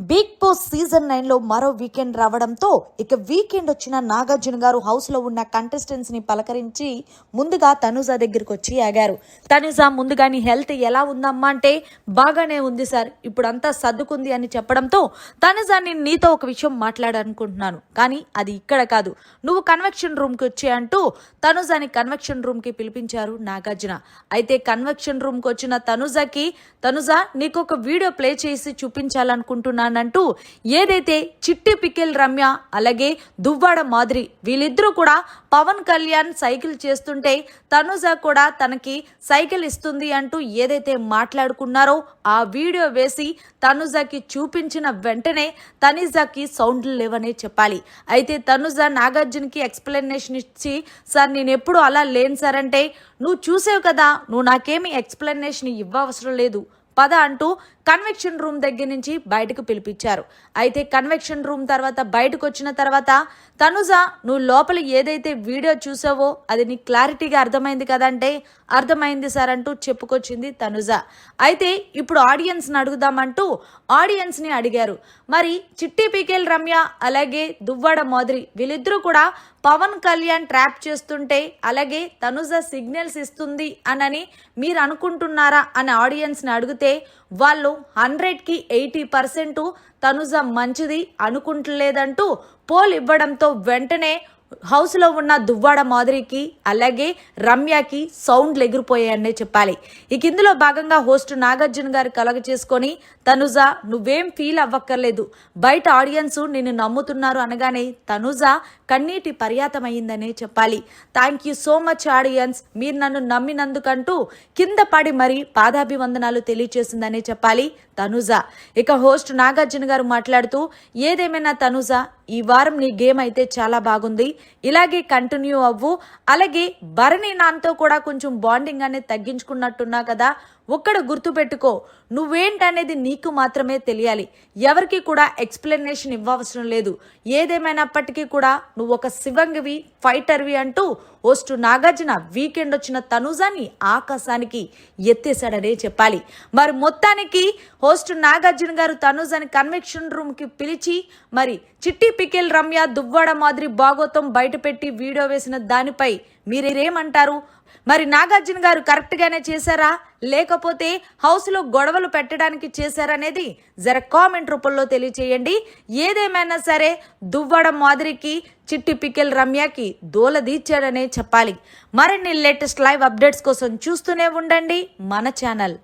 Big boss season నైన్లో మరో weekend రావడంతో ఇక వీకెండ్ వచ్చిన నాగార్జున గారు హౌస్లో ఉన్న కంటెస్టెంట్స్ని పలకరించి ముందుగా తనుజ దగ్గరికి వచ్చి ఆగారు. తనుజ ముందుగా నీ హెల్త్ ఎలా ఉందమ్మా అంటే బాగానే ఉంది సార్. ఇప్పుడు అంతా సర్దుకుంది అని చెప్పడంతో తనుజ నేను నీతో ఒక విషయం మాట్లాడాలనుకుంటున్నాను. కానీ అది ఇక్కడ కాదు. నువ్వు కన్వెక్షన్ రూమ్కి వచ్చే అంటూ తనుజాని కన్వెక్షన్ రూమ్కి పిలిపించారు నాగార్జున. అయితే కన్వెక్షన్ రూమ్కి వచ్చిన తనుజకి తనుజ నీకు ఒక వీడియో ప్లే చేసి చూపించాలనుకుంటున్నాను. చేస్తున్నానంటూ ఏదైతే చిట్టి పికిల్ రమ్య అలాగే దువ్వాడ మాదిరి వీళ్ళిద్దరూ కూడా పవన్ కళ్యాణ్ సైకిల్ చేస్తుంటే తనుజ కూడా తనకి సైకిల్ ఇస్తుంది అంటూ ఏదైతే మాట్లాడుకున్నారో ఆ వీడియో వేసి తనుజకి చూపించిన వెంటనే తనిజాకి సౌండ్లు లేవనే చెప్పాలి. అయితే తనుజ నాగార్జునకి ఎక్స్ప్లెనేషన్ ఇచ్చి సార్ నేను ఎప్పుడు అలా లేను సార్ అంటే నువ్వు చూసావు కదా నువ్వు నాకేమీ ఎక్స్ప్లెనేషన్ ఇవ్వవసరం లేదు. పద అంటూ కన్వెక్షన్ రూమ్ దగ్గర నుంచి బయటకు పిలిపించారు. అయితే కన్వెక్షన్ రూమ్ తర్వాత బయటకు వచ్చిన తర్వాత తనుజ నువ్వు లోపల ఏదైతే వీడియో చూసావో అది నీకు క్లారిటీగా అర్థమైంది కదంటే అర్థమైంది సార్ అంటూ చెప్పుకొచ్చింది తనుజ. అయితే ఇప్పుడు ఆడియన్స్ని అడుగుదామంటూ ఆడియన్స్ని అడిగారు. మరి చిట్టి పీకేల్ రమ్య అలాగే దువ్వాడ మాదిరి వీళ్ళిద్దరూ కూడా పవన్ కళ్యాణ్ ట్రాప్ చేస్తుంటే అలాగే తనుజ సిగ్నల్స్ ఇస్తుంది అనని మీరు అనుకుంటున్నారా అని ఆడియన్స్ని అడిగితే వాళ్ళు హండ్రెడ్కి ఎయిటీ పర్సెంట్ తనుజ మంచిది అనుకుంటలేదంటూ పోల్ ఇవ్వడంతో వెంటనే హౌస్లో ఉన్న దువ్వాడ మాధురికి అలాగే రమ్యకి సౌండ్లు ఎగిరిపోయాయనే చెప్పాలి. ఇక ఇందులో భాగంగా హోస్ట్ నాగార్జున గారు కలగ చేసుకొని తనుజ నువ్వేం ఫీల్ అవ్వక్కర్లేదు. బయట ఆడియన్స్ నిన్ను నమ్ముతున్నారు అనగానే తనుజ కన్నీటి పర్యాతమైందనే చెప్పాలి. Thank you so much audience. మీరు నన్ను నమ్మినందుకంటూ కింద పడి మరీ పాదాభివందనాలు తెలియచేసిందనే చెప్పాలి తనుజ. ఇక హోస్ట్ నాగార్జున గారు మాట్లాడుతూ ఏదేమైనా తనుజ ఈ వారం నీ గేమ్ అయితే చాలా బాగుంది. ఇలాగే కంటిన్యూ అవ్వు. అలాగే భరణి నాన్నతో కూడా కొంచెం బాండింగ్ అనేది తగ్గించుకున్నట్టున్నా కదా. ఒక్కడ గుర్తుపెట్టుకో. నువ్వేంటనేది నీకు మాత్రమే తెలియాలి. ఎవరికి కూడా ఎక్స్ప్లెనేషన్ ఇవ్వవసరం లేదు. ఏదేమైనప్పటికీ కూడా నువ్వు ఒక శివంగివి ఫైటర్వి అంటూ హోస్ట్ నాగార్జున వీకెండ్ వచ్చిన తనుజాని ఆకాశానికి ఎత్తేశాడనే చెప్పాలి. మరి మొత్తానికి హోస్ట్ నాగార్జున గారు తనుజాని కన్వెక్షన్ రూమ్కి పిలిచి మరి చిట్టి పికెల్ రమ్య దువ్వాడ మాదిరి భాగోతం బయటపెట్టి వీడియో వేసిన దానిపై మీరేమంటారు? మరి నాగార్జున గారు కరెక్ట్గానే చేశారా? లేకపోతే హౌస్లో గొడవలు పెట్టడానికి చేశారనేది జర కామెంట్ రూపంలో తెలియచేయండి. ఏదేమైనా సరే దువ్వడ మాదిరికి చిట్టి పికెల్ రమ్యకి దూలదీర్చాడనే చెప్పాలి. మరిన్ని లేటెస్ట్ లైవ్ అప్డేట్స్ కోసం చూస్తూనే ఉండండి మన ఛానల్.